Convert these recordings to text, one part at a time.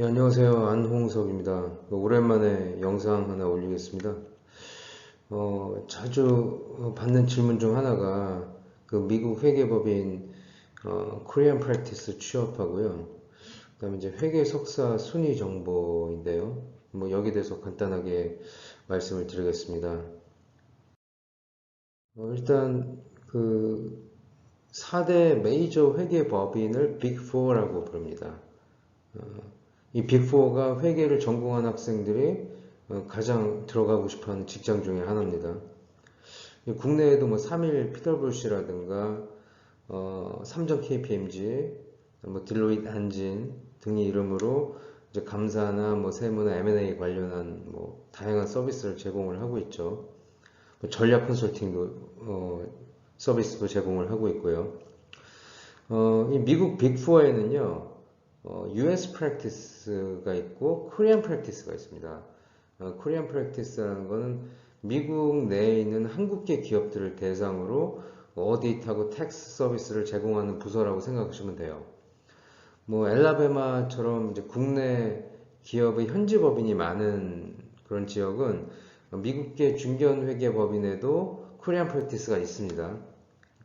예, 안녕하세요. 안홍석입니다. 오랜만에 영상 하나 올리겠습니다. 어, 자주 받는 질문 중 하나가 그 미국 회계법인 어, 코리안 프랙티스 취업하고요. 그 다음에 이제 회계 석사 순위 정보인데요. 뭐 여기 대해서 간단하게 말씀을 드리겠습니다. 어, 일단 그 4대 메이저 회계법인을 빅4라고 부릅니다. 어, 이 빅4가 회계를 전공한 학생들이 어, 가장 들어가고 싶어 하는 직장 중에 하나입니다. 국내에도 뭐 3일 PwC라든가 어, 삼성 KPMG, 뭐 딜로이트 한진 등의 이름으로 이제 감사나 뭐 세무나 M&A 관련한 뭐 다양한 서비스를 제공을 하고 있죠. 뭐 전략 컨설팅도 어, 서비스도 제공을 하고 있고요. 어, 이 미국 빅4에는요, 어, US practice가 있고 Korean practice가 있습니다. 어, Korean practice라는 것은 미국 내에 있는 한국계 기업들을 대상으로 어디하고 텍스 서비스를 제공하는 부서라고 생각하시면 돼요. 뭐 엘라베마처럼 이제 국내 기업의 현지 법인이 많은 그런 지역은 미국계 중견 회계 법인에도 코리안 프랙티스가 있습니다.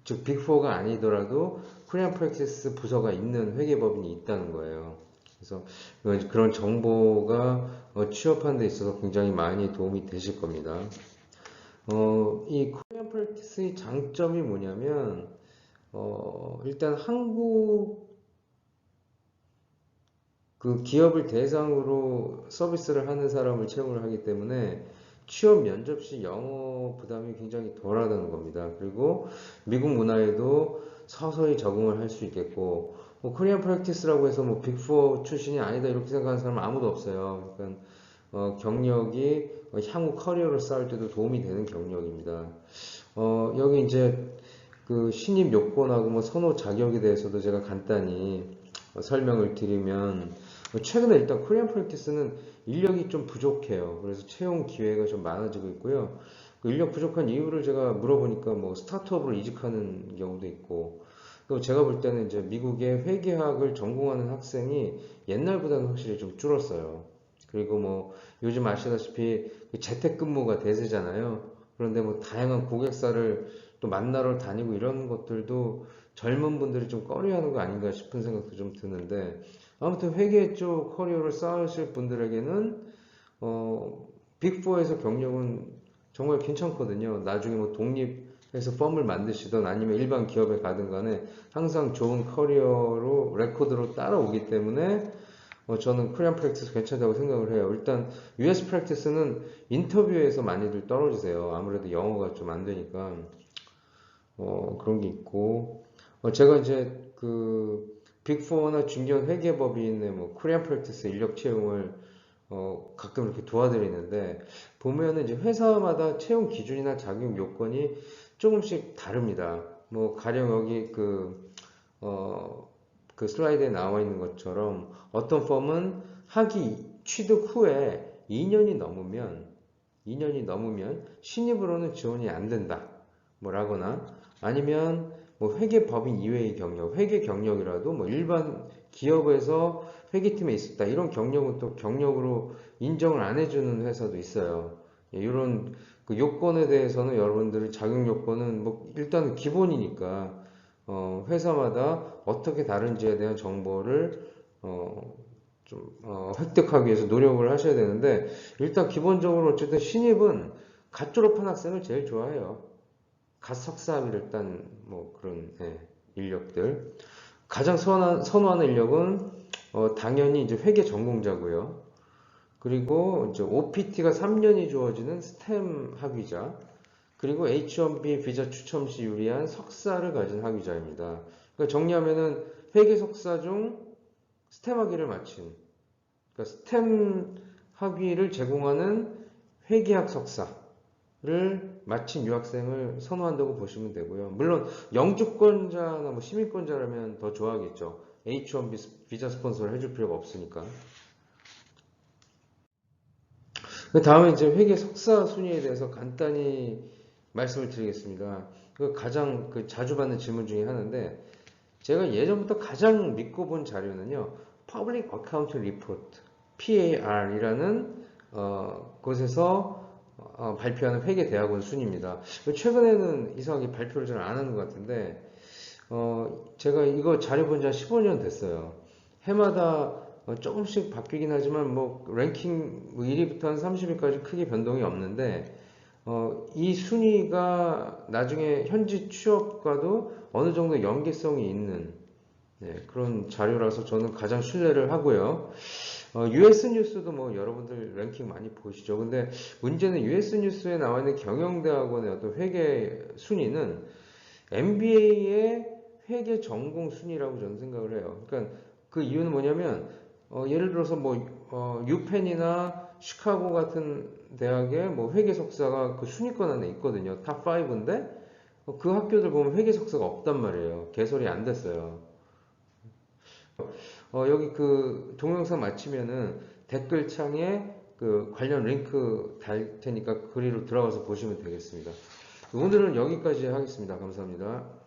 즉 빅4가 아니더라도 코리안 프랙티스 부서가 있는 회계법인이 있다는 거예요. 그래서 그런 정보가 어, 취업하는 데 있어서 굉장히 많이 도움이 되실 겁니다. 어, 이 코리안 프랙티스의 장점이 뭐냐면 어, 일단 한국 그 기업을 대상으로 서비스를 하는 사람을 채용을 하기 때문에 취업 면접 시 영어 부담이 굉장히 덜하다는 겁니다. 그리고 미국 문화에도 서서히 적응을 할 수 있겠고 뭐 코리안 프랙티스라고 해서 뭐 빅4 출신이 아니다 이렇게 생각하는 사람은 아무도 없어요. 그러니까 어, 경력이 향후 커리어를 쌓을 때도 도움이 되는 경력입니다. 어, 여기 이제 그 신입 요건하고 뭐 선호 자격에 대해서도 제가 간단히 설명을 드리면 최근에 일단 코리안 프랙티스는 인력이 좀 부족해요. 그래서 채용 기회가 좀 많아지고 있고요. 그 인력 부족한 이유를 제가 물어보니까 뭐 스타트업으로 이직하는 경우도 있고 또 제가 볼 때는 이제 미국의 회계학을 전공하는 학생이 옛날보다는 확실히 좀 줄었어요. 그리고 뭐 요즘 아시다시피 그 재택근무가 대세잖아요. 그런데 뭐 다양한 고객사를 또 만나러 다니고 이런 것들도 젊은 분들이 좀 꺼려하는 거 아닌가 싶은 생각도 좀 드는데 아무튼 회계 쪽 커리어를 쌓으실 분들에게는 어, 빅4에서 경력은 정말 괜찮거든요. 나중에 뭐 독립해서 펌을 만드시던 아니면 일반 기업에 가든 간에 항상 좋은 커리어로 레코드로 따라오기 때문에 어, 저는 코리안 프랙티스 괜찮다고 생각을 해요. 일단 US 프랙티스는 인터뷰에서 많이들 떨어지세요. 아무래도 영어가 좀 안 되니까 어, 그런 게 있고 어, 제가 이제 그 빅4나 중견 회계법인의 뭐 코리안 프랙티스 인력 채용을 어, 가끔 이렇게 도와드리는데 보면은 이제 회사마다 채용 기준이나 자격 요건이 조금씩 다릅니다. 뭐 가령 여기 그, 어, 그 슬라이드에 나와 있는 것처럼 어떤 펌은 학위 취득 후에 2년이 넘으면 2년이 넘으면 신입으로는 지원이 안 된다. 뭐라거나 아니면 뭐 회계 법인 이외의 경력, 회계 경력이라도 뭐 일반 기업에서 회계팀에 있었다. 이런 경력은 또 경력으로 인정을 안 해주는 회사도 있어요. 예, 이런 그 요건에 대해서는 여러분들이 자격 요건은 뭐 일단 기본이니까 어, 회사마다 어떻게 다른지에 대한 정보를 어, 좀 어, 획득하기 위해서 노력을 하셔야 되는데 일단 기본적으로 어쨌든 신입은 갓 졸업한 학생을 제일 좋아해요. 갓 석사학위를 딴뭐 그런 예, 인력들 가장 선호하는, 선호하는 인력은 어, 당연히 이제 회계 전공자고요. 그리고 이제 OPT가 3년이 주어지는 스템 학위자 그리고 H1B 비자 추첨 시 유리한 석사를 가진 학위자입니다. 그러니까 정리하면은 회계 석사 중 스템 학위를 마친 그러니까 스템 학위를 제공하는 회계학 석사 를 마친 유학생을 선호한다고 보시면 되고요. 물론 영주권자나 뭐 시민권자라면 더 좋아하겠죠. H1B 비자 스폰서를 해줄 필요가 없으니까. 그 다음에 이제 회계 석사 순위에 대해서 간단히 말씀을 드리겠습니다. 그 가장 그 자주 받는 질문 중에 하나인데 제가 예전부터 가장 믿고 본 자료는요. Public Accounting Report PAR이라는 어, 곳에서 어, 발표하는 회계 대학원 순입니다. 최근에는 이상하게 발표를 잘 안 하는 것 같은데 어, 제가 이거 자료 본 지 한 15년 됐어요. 해마다 어, 조금씩 바뀌긴 하지만 뭐 랭킹 1위부터 한 30위까지 크게 변동이 없는데 어, 이 순위가 나중에 현지 취업과도 어느 정도 연계성이 있는 네, 그런 자료라서 저는 가장 신뢰를 하고요. 어, US 뉴스도 뭐 여러분들 랭킹 많이 보시죠. 근데 문제는 US 뉴스에 나와 있는 경영대학원의 어떤 회계 순위는 MBA의 회계 전공 순위라고 저는 생각을 해요. 그러니까 그 이유는 뭐냐면 어, 예를 들어서 뭐 어, 유펜이나 시카고 같은 대학의 뭐 회계 석사가 그 순위권 안에 있거든요. 탑 5인데 그 학교들 보면 회계 석사가 없단 말이에요. 개설이 안 됐어요. 어, 여기 그 동영상 마치면은 댓글창에 그 관련 링크 달 테니까 그리로 들어가서 보시면 되겠습니다. 오늘은 여기까지 하겠습니다. 감사합니다.